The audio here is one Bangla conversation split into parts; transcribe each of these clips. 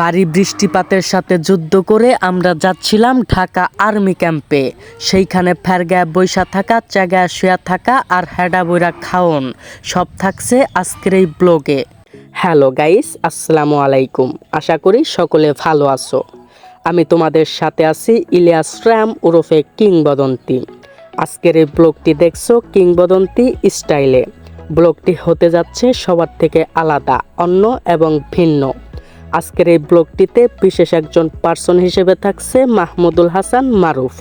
ভারী বৃষ্টিপাতের সাথে যুদ্ধ করে আমরা যাচ্ছিলাম ঢাকা আর্মি ক্যাম্পে। সেইখানে ফেরগায় বৈশা থাকা চাগায় শুয়া থাকা আর হেডা বইরা খাওন। সব থাকছে আজকের এই ব্লগে। হ্যালো গাইস, আসসালামু আলাইকুম। আশা করি সকলে ভালো আছো। আমি তোমাদের সাথে আছি ইলিয়াস রাম ওরফে কিংবদন্তি। আজকের এই ব্লগটি দেখছ কিংবদন্তি স্টাইলে। ব্লগটি হতে যাচ্ছে সবার থেকে আলাদা, অন্য এবং ভিন্ন। আজকের এই ব্লগটিতে বিশেষ একজন পার্সন হিসেবে থাকছে মাহমুদুল হাসান মারুফ।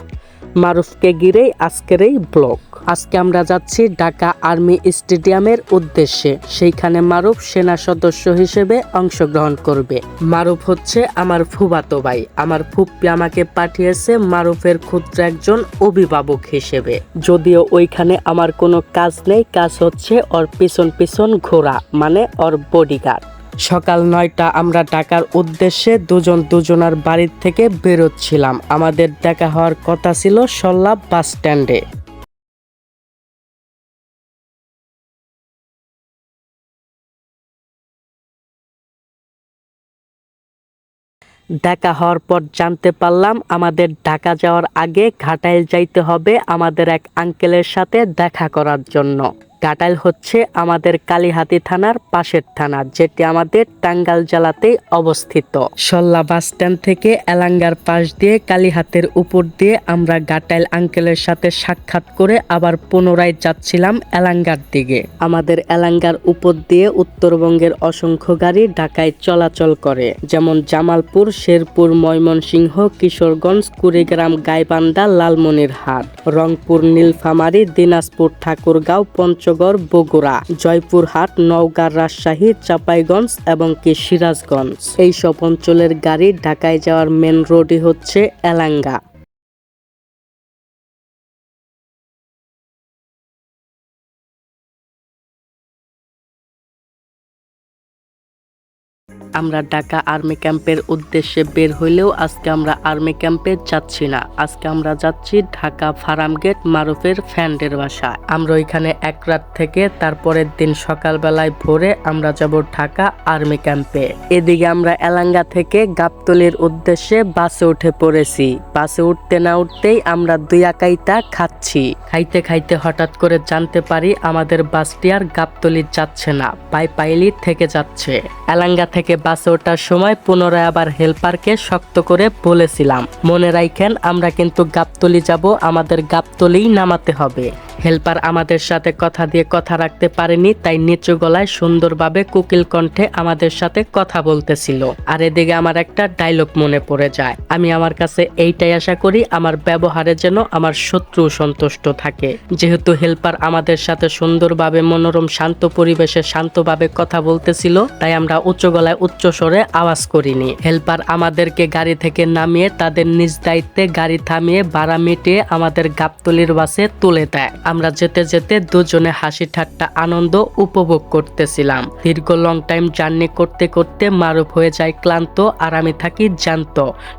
মারুফকে ঘিরেই আজকের এই ব্লগ। আজকে আমরা যাচ্ছি ঢাকা আর্মি স্টেডিয়ামের উদ্দেশ্যে। সেইখানে মারুফ সেনা সদস্য হিসেবে অংশগ্রহণ করবে। মারুফ হচ্ছে আমার ফুবাতো ভাই। আমার ফুপ্পি আমাকে পাঠিয়েছে মারুফের ক্ষুদ্র একজন অভিভাবক হিসেবে। যদিও ওইখানে আমার কোনো কাজ নেই, কাজ হচ্ছে ওর পিছন পিছন ঘোরা মানে ওর বডিগার্ড সকাল নয়টা আমরা ঢাকার উদ্দেশ্যে দুজন দুজনার বাড়ির থেকে বেরোচ্ছিলাম। আমাদের দেখা হওয়ার কথা ছিল সল্লাভ বাস স্ট্যান্ডে। দেখা হওয়ার পর জানতে পারলাম, আমাদের ঢাকা যাওয়ার আগে ঘাটাইল যাইতে হবে আমাদের এক আঙ্কেলের সাথে দেখা করার জন্য। ঘাটাইল হচ্ছে আমাদের কালীহাতি থানার পাশের থানা, যেটি আমাদের টাঙ্গাল জেলাতে অবস্থিত। সল্লা বাস স্ট্যান্ড থেকে এলাঙ্গার পাশ দিয়ে কালীহাতের উপর দিয়ে আমরা ঘাটাইল আঙ্কেলের সাথে সাক্ষাৎ করে আবার পুনরায় যাচ্ছিলাম এলাঙ্গার দিকে। আমাদের এলাঙ্গার উপর দিয়ে উত্তরবঙ্গের অসংখ্য গাড়ি ঢাকায় চলাচল করে, যেমন জামালপুর, শেরপুর, ময়মনসিংহ, কিশোরগঞ্জ, কুড়িগ্রাম, গাইবান্ধা, লালমনিরহাট, রংপুর, নীলফামারী, দিনাজপুর, ঠাকুরগাঁও পঞ্চগড় বগুড়া, জয়পুরহাট, নওগাঁ, রাজশাহী, চাপাইগঞ্জ এবং কি সিরাজগঞ্জ। এইসব অঞ্চলের গাড়ি ঢাকায় যাওয়ার মেন রোডই হচ্ছে এলাঙ্গা। আমরা ঢাকা আর্মি ক্যাম্পের উদ্দেশ্যে বের হইলেও আজকে আমরা আর্মি ক্যাম্পে যাচ্ছি না। আজকে আমরা যাচ্ছি ঢাকা ফার্ম গেট মারুফের ফ্যান্ডের বাসায় আমরা ওইখানে এক রাত থেকে তারপরের দিন সকালবেলায় ভোরে আমরা যাব ঢাকা আর্মি ক্যাম্পে। এদিকে আমরা এলাঙ্গা থেকে গাবতলির উদ্দেশ্যে বাসে উঠে পড়েছি। বাসে উঠতে না উঠতেই আমরা দুই একাইটা খাচ্ছি। খাইতে খাইতে হঠাৎ করে জানতে পারি আমাদের বাসটি আর গাবতলি যাচ্ছে না পাই পাইলি থেকে যাচ্ছে। এলাঙ্গা থেকে বাসে ওঠার সময় পুনরায় আবার হেল্পারকে শক্ত করে বলেছিলাম, মনে রাখেন আমরা কিন্তু গাবতলি যাব, আমাদের গাবতলিই নামাতে হবে। হেল্পার আমাদের সাথে কথা দিয়ে কথা রাখতে পারেনি, তাই নিচু গলায় সুন্দরভাবে কুকিল কণ্ঠে আমাদের সাথে কথা বলতেছিল। আর এদিকে আমার একটা ডায়লগ মনে পড়ে যায়। আমি আমার কাছে এইটাই আশা করি, আমার ব্যবহারে যেন আমার শত্রু সন্তুষ্ট থাকে। যেহেতু হেল্পার আমাদের সাথে সুন্দরভাবে মনোরম, শান্ত পরিবেশে শান্তভাবে কথা বলতেছিল, তাই আমরা উচ্চ গলায় উচ্চ স্বরে আওয়াজ করিনি। হেল্পার আমাদেরকে গাড়ি থেকে নামিয়ে তাদের নিজ দায়িত্বে গাড়ি থামিয়ে ভাড়া মিটিয়ে আমাদের গাবতলির বাসে তুলে দেয়। আমরা যেতে যেতে দুজনে হাসি ঠাট্টা আনন্দ উপভোগ করতেছিলাম। দীর্ঘ লং টাইম জার্নি করতে করতে মারুফ হয়ে যায় ক্লান্ত, আর আমি থাকি জ্যান্ত।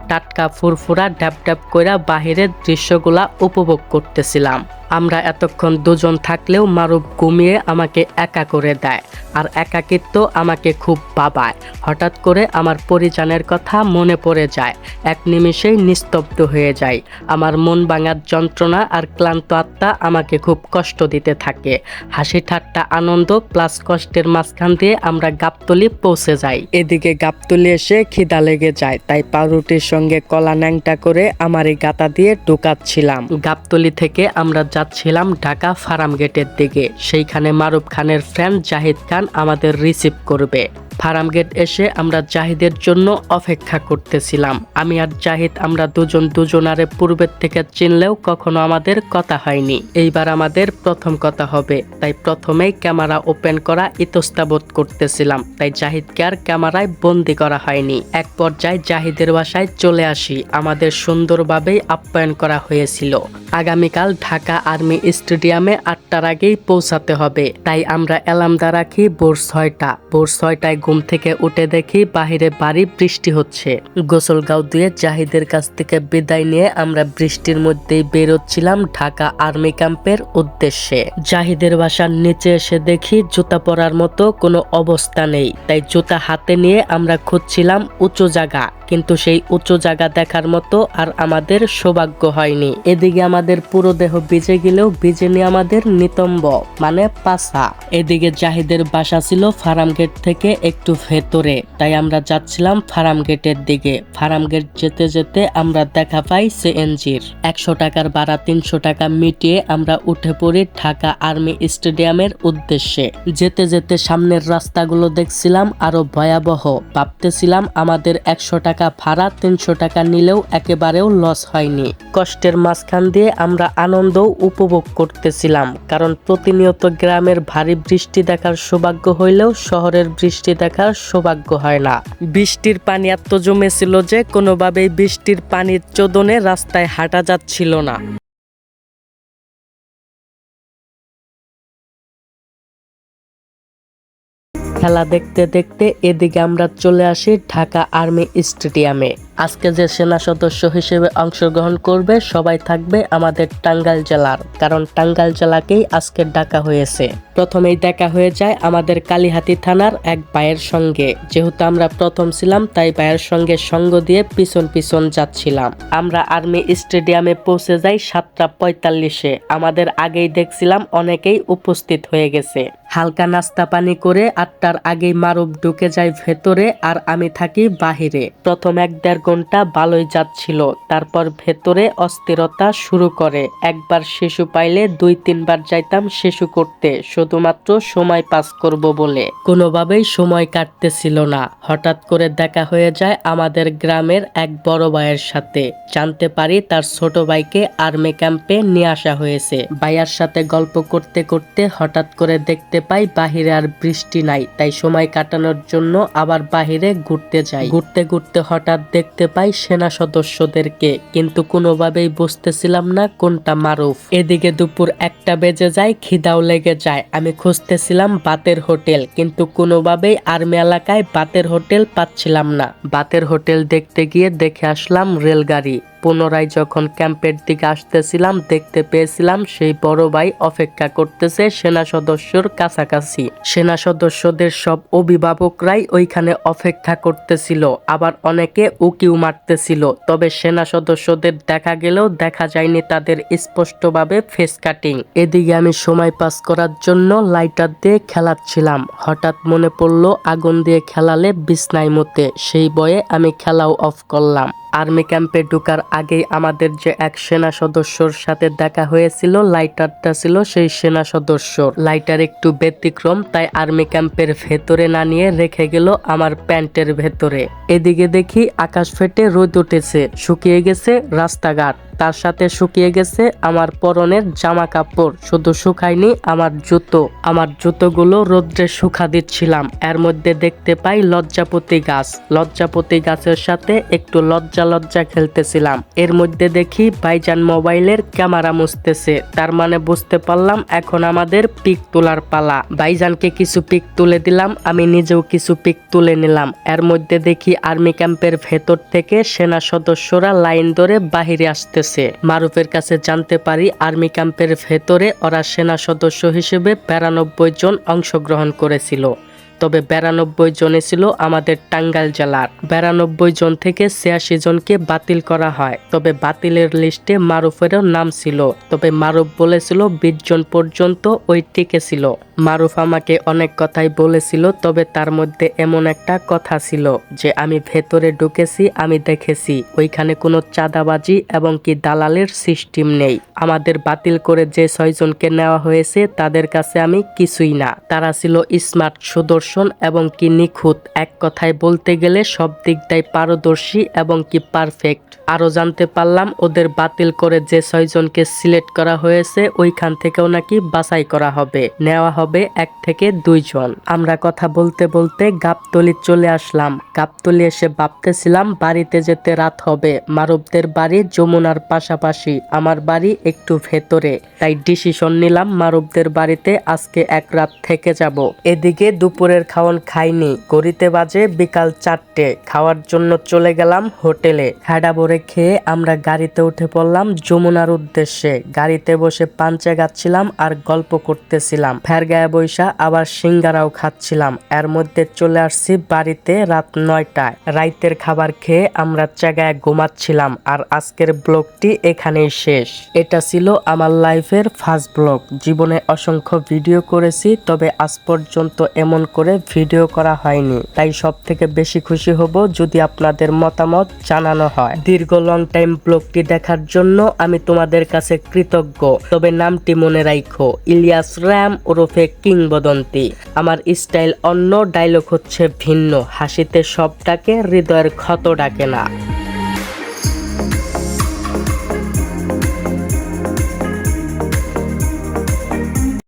টাটকা ফুরফুরা ড্যাপ ড্যাপ কইরা বাহিরের দৃশ্যগুলা উপভোগ করতেছিলাম। আমরা এতক্ষণ দুজন থাকলেও মারুফ ঘুমিয়ে আমাকে একা করে দেয়, আর একাকিত্ব আমাকে খুব বাবায়। হঠাৎ করে আমার পরিজানের কথা মনে পড়ে যায়। এক নিমিষেই নিস্তব্ধ হয়ে যায় আমার মন ভাঙার যন্ত্রণা আর ক্লান্ত আত্মা আমাকে খুব কষ্ট দিতে থাকে। হাসি ঠাট্টা আনন্দ প্লাস কষ্টের মাঝখান দিয়ে আমরা গাবতলি পৌঁছে যাই। এদিকে গাবতলি এসে খিদা লেগে যায়, তাই পাউরুটির সঙ্গে কলা ন্যাংটা করে আমার এই গাতা দিয়ে ঢুকাচ্ছিলাম। গাবতলি থেকে আমরা যাচ্ছিলাম ঢাকা ফার্ম গেটের দিকে। সেইখানে মারুফ খানের ফ্রেন্ড জাহিদ খান আমাদের রিসিভ করবে। ফার্ম গেট এসে আমরা জাহিদের জন্য অপেক্ষা করতেছিলাম। আমি আর জাহিদ আমরা দুজন দুজনারে পূর্বের থেকে চিনলেও কখনো আমাদের কথা হয়নি। এইবার আমাদের প্রথম কথা হবে। তাই প্রথমেই ক্যামেরা ওপেন করা ইতস্তাবোধ করতেছিলাম। তাই জাহিদকে আর ক্যামেরায় বন্দি করা হয়নি। এক পর্যায়ে জাহিদের বাসায় চলে আসি। আমাদের সুন্দরভাবেই আপ্যায়ন করা হয়েছিল। আগামীকাল ঢাকা আর্মি স্টেডিয়ামে আটটার আগেই পৌঁছাতে হবে। তাই আমরা এলামদা রাখি ভোর ছয়টা। ভোর ছয়টায় ঘুম থেকে উঠে দেখি বাহিরে বাড়ি বৃষ্টি হচ্ছে। গোসলগাঁও দিয়ে জাহিদের কাছ থেকে বিদায় নিয়ে আমরা বৃষ্টির মধ্যেই বেরোচ্ছিলাম ঢাকা আর্মি ক্যাম্পের উদ্দেশ্যে। জাহিদের বাসার নিচে এসে দেখি জুতা পরার মতো কোনো অবস্থা নেই, তাই জুতা হাতে নিয়ে আমরা খুঁজছিলাম উঁচু জায়গা কিন্তু সেই উঁচু জায়গা দেখার মতো আর আমাদের সৌভাগ্য হয়নি। এদিকে আমাদের পুরো দেহ ভিজে গেলেও ভিজেনি আমাদের নিতম্ব মানে পাসা এদিকে জাহিদের বাসা ছিল ফার্ম গেট থেকে একটু ভেতরে, তাই আমরা যাচ্ছিলাম ফার্ম গেটের দিকে। ফার্ম গেট যেতে যেতে আমরা দেখা পাই সিএনজির। একশো টাকার ভাড়া তিনশো টাকা মিটিয়ে আমরা উঠে পড়ি ঢাকা আর্মি স্টেডিয়ামের উদ্দেশ্যে। যেতে যেতে সামনের রাস্তাগুলো দেখছিলাম আরও ভয়াবহ। ভাবতেছিলাম আমাদের একশো টাকা ভাড়া তিনশো টাকা নিলেও একেবারেও লস হয়নি। কষ্টের মাঝখান দিয়ে আমরা আনন্দ উপভোগ করতেছিলাম, কারণ প্রতিনিয়ত গ্রামের ভারী বৃষ্টি দেখার সৌভাগ্য হইলেও শহরের বৃষ্টি দেখার সৌভাগ্য হয় না। বৃষ্টির পানি এত জমেছিল যে কোনোভাবেই বৃষ্টির পানির চোদনে রাস্তায় হাঁটা যাচ্ছিল না। খেলা দেখতে দেখতে এদিকে আমরা চলে আসি ঢাকা আর্মি স্টেডিয়ামে। আজকে যে সেনা সদস্য হিসেবে অংশগ্রহণ করবে, সবাই থাকবে আমাদের টাঙ্গাইল জেলার, কারণ টাঙ্গাইল জেলাকেই আজকে ডাকা হয়েছে। প্রথমেই দেখা হয়ে যায় আমাদের কালীহাতি থানার এক ভাইয়ের সঙ্গে। যেহেতু আমরা প্রথম ছিলাম, তাই ভাইয়ের সঙ্গে সঙ্গ দিয়ে পিছন পিছন যাচ্ছিলাম। আমরা আর্মি স্টেডিয়ামে পৌঁছে যাই সাতটা পঁয়তাল্লিশে। আমাদের আগেই দেখছিলাম অনেকেই উপস্থিত হয়ে গেছে। হালকা নাস্তা পানি করে আটটার আগেই মারুফ ঢুকে যায় ভেতরে আর আমি থাকি বাহিরে। প্রথম এক দেড় ঘণ্টা ভালোই যাচ্ছিল। তারপর ভেতরে অস্থিরতা শুরু করে। একবার শিশু পাইলে দুই, তিনবার যাইতাম শিশু করতে। শুধুমাত্র সময় পাস করব বলে। কোনোভাবেই সময় কাটতেছিল না। হঠাৎ করে দেখা হয়ে যায় আমাদের গ্রামের এক বড় ভাইয়ের সাথে। জানতে পারি তার ছোট ভাইকে আর্মি ক্যাম্পে নিয়ে আসা হয়েছে। ভাইয়ার সাথে গল্প করতে করতে হঠাৎ করে দেখতে পাই বাহিরে আর বৃষ্টি নাই। তাই সময় কাটানোর জন্য আবার বাহিরে ঘুরতে যাই। ঘুরতে ঘুরতে হঠাৎ দেখতে পাই সেনা সদস্যদেরকে, কিন্তু কোনোভাবেই বুঝতেছিলাম না কোনটা মারুফ। এদিকে দুপুর একটা বেজে যায়, খিদাও লেগে যায়। আমি খুঁজতেছিলাম বাতের হোটেল, কিন্তু কোনোভাবেই আর্মি এলাকায় বাতের হোটেল পাচ্ছিলাম না। বাতের হোটেল দেখতে গিয়ে দেখে আসলাম রেলগাড়ি। পুনরায় যখন ক্যাম্পের দিকে আসতেছিলাম, দেখতে পেয়েছিলাম সেই বড় ভাই অপেক্ষা করতেছে সেনা সদস্যর কাছাকাছি। সেনা সদস্যদের সব অভিভাবকরাই ওইখানে অপেক্ষা করতেছিল, আবার অনেকে উকিউ মারতেছিল, তবে সেনা সদস্যদের দেখা গেলেও দেখা যায়নি তাদের স্পষ্টভাবে ফেস কাটিং এদিকে আমি সময় পাস করার জন্য লাইটার দিয়ে খেলাচ্ছিলাম, হঠাৎ মনে পড়ল আগুন দিয়ে খেলালে বিছনায় মতে সেই বয়ে আমি খেলাও অফ করলাম। আর্মি ক্যাম্পে ঢুকার আগেই আমাদের যে এক সেনা সদস্যর সাথে দেখা হয়েছিল, লাইটারটা ছিল সেই সেনা সদস্যর। লাইটার একটু ব্যতিক্রম, তাই আর্মি ক্যাম্পের ভেতরে না নিয়ে রেখে গেল আমার প্যান্টের ভেতরে। এদিকে দেখি আকাশ ফেটে রোদ উঠেছে, শুকিয়ে গেছে রাস্তাঘাট। তার সাথে শুকিয়ে গেছে আমার পরনের জামা কাপড় শুধু শুকায়নি আমার জুতো। আমার জুতোগুলো রোদ্রে শুকা দিচ্ছিলাম। এর মধ্যে দেখতে পাই লজ্জাপতি গাছ। লজ্জাপতি গাছের সাথে একটু লজ্জা লজ্জা খেলতেছিলাম। এর মধ্যে দেখি ভাইজান মোবাইলের ক্যামেরা মুছতেছে। তার মানে বুঝতে পারলাম এখন আমাদের পিক তোলার পালা। ভাইজানকে কিছু পিক তুলে দিলাম, আমি নিজেও কিছু পিক তুলে নিলাম। এর মধ্যে দেখি আর্মি ক্যাম্পের ভেতর থেকে সেনা সদস্যরা লাইন ধরে বাহিরে আসতেছে। মারুফের কাছে জানতে পারি আর্মি ক্যাম্পের ভেতরে ওরা সেনা সদস্য হিসেবে বিরানব্বই জন অংশগ্রহণ করেছিল। তবে বিরানব্বই জনে ছিল আমাদের টাঙ্গাইল জেলার। বিরানব্বই জন থেকে ছিয়াশি জনকে বাতিল করা হয়। তবে বাতিলের লিস্টে মারুফেরও নাম ছিল। তবে মারুফ বলেছিল বিশ জন পর্যন্ত ওই টিকে ছিল। মারুফ আমাকে অনেক কথাই বলেছিল, তবে তার মধ্যে এমন একটা কথা ছিল যে, আমি ভেতরে ঢুকেছি, আমি দেখেছি। ওইখানে কোনো চাঁদাবাজি এবং কি দালালের সিস্টেম নেই। আমাদের বাতিল করে যে ছয়জনকে নেওয়া হয়েছে, তাদের কাছে আমি কিছুই না। তারা ছিল স্মার্ট, সুদর্শন এবং কি নিখুঁত এক কথায় বলতে গেলে সব দিকটাই পারদর্শী এবং কি পারফেক্ট আরও জানতে পারলাম ওদের বাতিল করে যে ছয়জনকে সিলেক্ট করা হয়েছে, ওইখান থেকেও নাকি বাছাই করা হবে। নেওয়া হবে এক থেকে দুইজন। আমরা কথা বলতে বলতে গাবতলি চলে আসলাম। গাবতলি এসে ভাবতেছিলাম বাড়িতে যেতে রাত হবে। মারবদের বাড়ি যমুনার পাশাপাশি, আমার বাড়ি একটু ভেতরে। তাই ডিসিশন নিলাম মারবদের বাড়িতে আজকে এক রাত থেকে যাব। এদিকে দুপুরে দুপুরের খাওয়ান খাইনি। গড়িতে বাজে বিকাল চারটে। খাওয়ার জন্য চলে গেলাম হোটেলে। খাডা ভরে খেয়ে আমরা গাড়িতে উঠে পড়লাম যমুনার উদ্দেশ্যে। গাড়িতে বসে পাঞ্চে গাচ্ছিলাম আর গল্প করতেছিলাম। ফের গায়ে বৈশা আবার সিঙ্গারাও খাচ্ছিলাম। এর মধ্যে চলে আসছি বাড়িতে রাত নয়টায়। রাইতের খাবার খেয়ে আমরা জায়গায় ঘুমাচ্ছিলাম আর আজকের ব্লগটি এখানেই শেষ। এটা ছিল আমার লাইফের ফার্স্ট ব্লগ। জীবনে অসংখ্য ভিডিও করেছি, তবে আজ পর্যন্ত এমন করে ভিডিও করা হয়নি। তাই সব থেকে বেশি খুশি হব যদি আপনাদের মতামত জানানো হয়। দীর্ঘ লং টাইম ব্লগটি দেখার জন্য আমি তোমাদের কাছে কৃতজ্ঞ। তবে নামটি মনে রাখো ইলিয়াস র্যাম ওরফে কিংবদন্তি। আমার স্টাইল অন্য ডায়লগ হচ্ছে ভিন্ন, হাসিতে সব ডাকে হৃদয়ের ক্ষত ডাকে না।